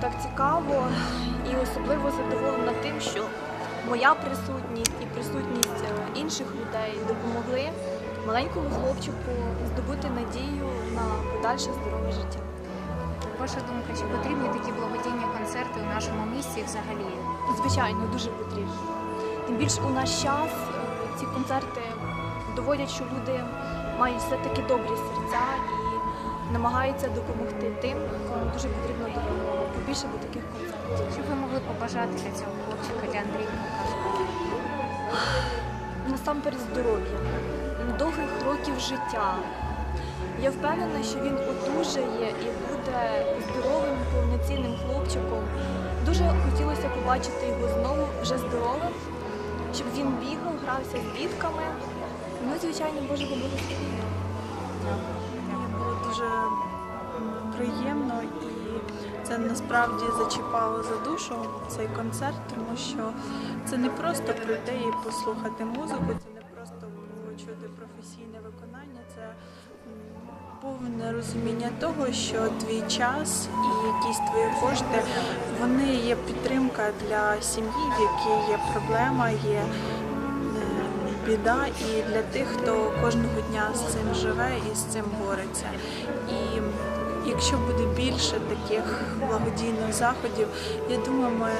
так цікаво і особливо задоволена тим, що моя присутність і присутність е, інших людей допомогли маленькому хлопчику здобути надію на подальше здорове життя. Ваша думка, чи потрібні такі благодійні концерти у нашому місті взагалі? Звичайно, дуже потрібно. Тим більше у наш час е, ці концерти доводять, що люди мають все-таки добрі серця і намагаються допомогти тим, кому дуже потрібна допомога. Побільше до таких концертів. Що ви могли побажати для цього хлопчика, для Андрійка? Насамперед здоров'я, довгих років життя. Я впевнена, що він одужає і буде здоровим, повноцінним хлопчиком. Дуже хотілося побачити його знову вже здоровим, щоб він бігав, грався з дітками. Ну, звичайно, Божого благословення. Приємно і це насправді зачіпало за душу цей концерт, тому що це не просто прийти і послухати музику, це не просто почути професійне виконання, це повне розуміння того, що твій час і якісь твої кошти вони є підтримка для сім'ї, в якій є проблема, є біда, і для тих, хто кожного дня з цим живе і з цим бореться. І якщо буде більше таких благодійних заходів, я думаю, ми,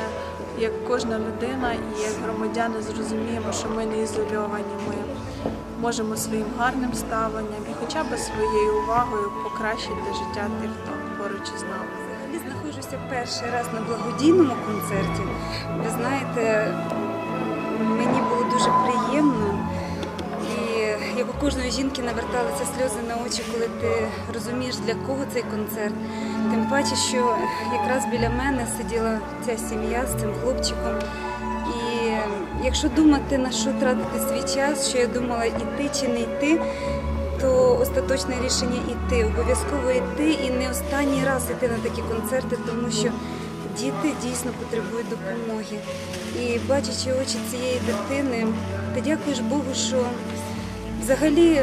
як кожна людина і як громадяни, зрозуміємо, що ми не ізольовані. Ми можемо своїм гарним ставленням і хоча б своєю увагою покращити життя тих, хто поруч із нами. Взагалі знаходжуся перший раз на благодійному концерті. Ви знаєте, кожної жінки наверталися сльози на очі, коли ти розумієш, для кого цей концерт. Тим паче, що якраз біля мене сиділа ця сім'я з цим хлопчиком. І якщо думати, на що тратити свій час, що я думала, іти чи не йти, то остаточне рішення іти, обов'язково йти і не останній раз йти на такі концерти, тому що діти дійсно потребують допомоги. І бачачи очі цієї дитини, ти дякуєш Богу, що взагалі,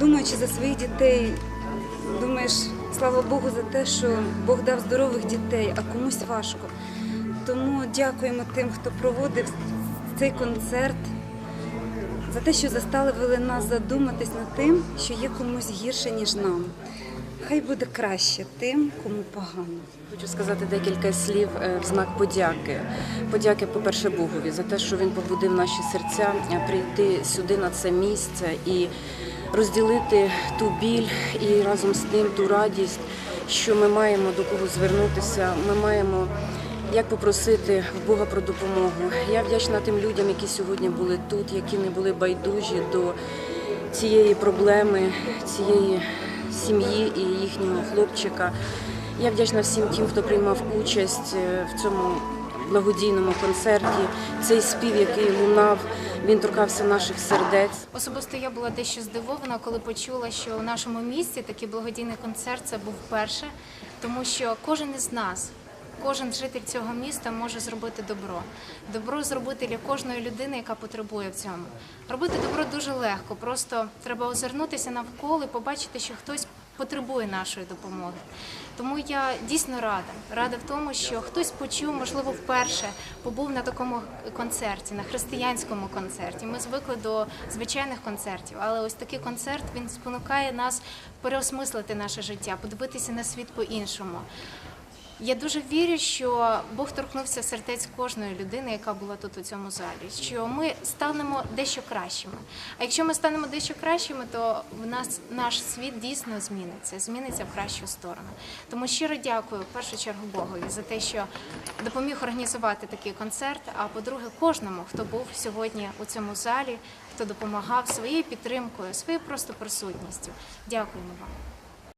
думаючи за своїх дітей, думаєш, слава Богу, за те, що Бог дав здорових дітей, а комусь важко. Тому дякуємо тим, хто проводив цей концерт за те, що заставили нас задуматись над тим, що є комусь гірше, ніж нам. Хай буде краще тим, кому погано. Хочу сказати декілька слів е, в знак подяки. Подяки, по-перше, Богові за те, що він побудив наші серця е, прийти сюди на це місце і розділити ту біль і разом з тим ту радість, що ми маємо до кого звернутися. Ми маємо як попросити в Бога про допомогу. Я вдячна тим людям, які сьогодні були тут, які не були байдужі до цієї проблеми, цієї сім'ї і їхнього хлопчика. Я вдячна всім тим, хто приймав участь е, в цьому благодійному концерті. Цей спів, який лунав, він торкався наших сердець. Особисто я була дещо здивована, коли почула, що у нашому місті такий благодійний концерт це був перше, тому що кожен із нас. Кожен житель цього міста може зробити добро. Добро зробити для кожної людини, яка потребує в цьому. Робити добро дуже легко. Просто треба озирнутися навколо і побачити, що хтось потребує нашої допомоги. Тому я дійсно рада. Рада в тому, що хтось почув, можливо, вперше побув на такому концерті, на християнському концерті. Ми звикли до звичайних концертів, але ось такий концерт він спонукає нас переосмислити наше життя, подивитися на світ по-іншому. Я дуже вірю, що Бог торкнувся сердець кожної людини, яка була тут у цьому залі. Що ми станемо дещо кращими. А якщо ми станемо дещо кращими, то в нас наш світ дійсно зміниться, зміниться в кращу сторону. Тому щиро дякую в першу чергу Богові за те, що допоміг організувати такий концерт. А по-друге, кожному, хто був сьогодні у цьому залі, хто допомагав своєю підтримкою, своєю просто присутністю. Дякуємо вам.